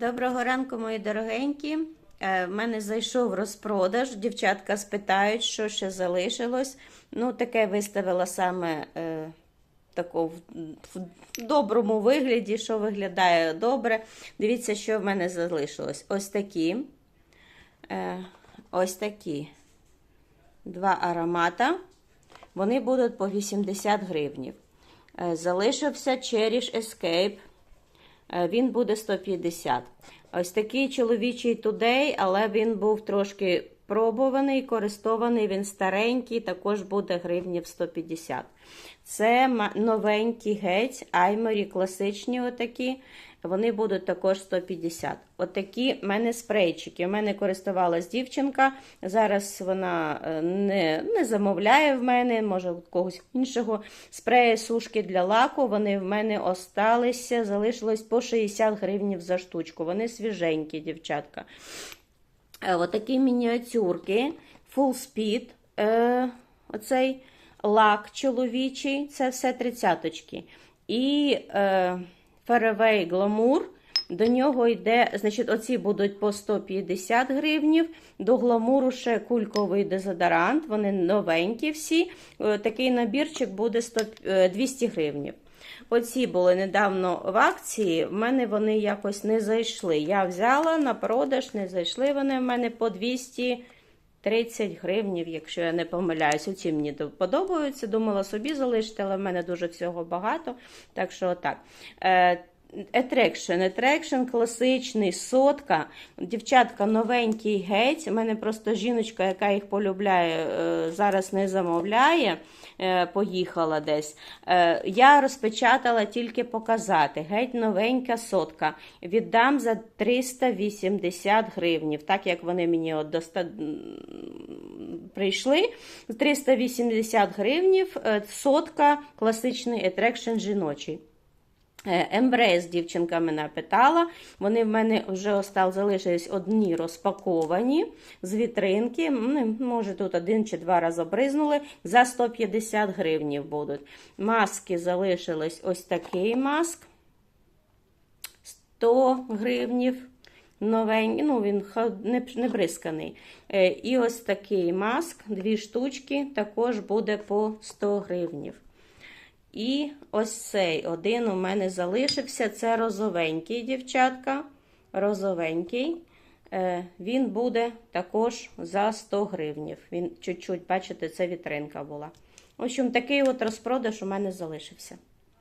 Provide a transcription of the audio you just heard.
Доброго ранку, мої дорогенькі. Е, В мене зайшов розпродаж. Дівчатка спитають, що ще залишилось. Ну, таке виставила саме е, тако в, доброму вигляді, що виглядає добре. Дивіться, що в мене залишилось. Ось такі. Е, ось такі. Два аромата. Вони будуть по 80 гривнів. Е, Залишився Cherish Escape. Е, Він буде 150. Ось такий чоловічий тудей, але він був трошки пробуваний, користований, він старенький, також буде гривнів 150. Це новенькі геть, айморі класичні отакі. Вони будуть також 150. Отакі в мене спрейчики. У мене користувалась дівчинка. Зараз вона е, не, не замовляє в мене, може у когось іншого. Спреї сушки для лаку. Вони в мене осталися, залишилось по 60 гривень за штучку. Вони свіженькі, дівчатка. Е, Отакі мініатюрки, Full Speed, е, оцей лак чоловічий, це все тридцяточки. І е, Fairway Glamour, до нього йде, значить, оці будуть по 150 гривнів, до гламуру ще кульковий дезодорант, вони новенькі всі. Е, Такий набірчик буде 100, е, 200 гривнів. Оці були недавно в акції, в мене вони якось не зайшли. Я взяла на продаж, не зайшли вони в мене по 230 гривнів, якщо я не помиляюсь. Оці мені подобаються. Думала собі залишити, але в мене дуже всього багато. Так що отак. Attraction, Attraction класичний, сотка. Дівчатка, новенький геть. У мене просто жіночка, яка їх полюбляє, е, зараз не замовляє, е, поїхала десь. Е, Я розпечатала тільки показати. Геть новенька сотка. Віддам за 380 гривнів, так як вони мені от доста... прийшли. 380 гривнів, сотка, класичний Attraction жіночий. Ембрейс дівчинка мене питала. Вони в мене вже остал, залишились одні розпаковані з вітринки. Може, тут один чи два рази бризнули. За 150 гривнів будуть. Маски залишились ось такий маск. 100 гривнів. Новенький, ну він не, не бризканий. Е, І ось такий маск, дві штучки, також буде по 100 гривнів. І ось цей один у мене залишився. Це розовенький, дівчатка. Розовенький. Е, Він буде також за 100 гривнів. Він чуть-чуть, бачите, це вітринка була. В общем, такий от розпродаж у мене залишився.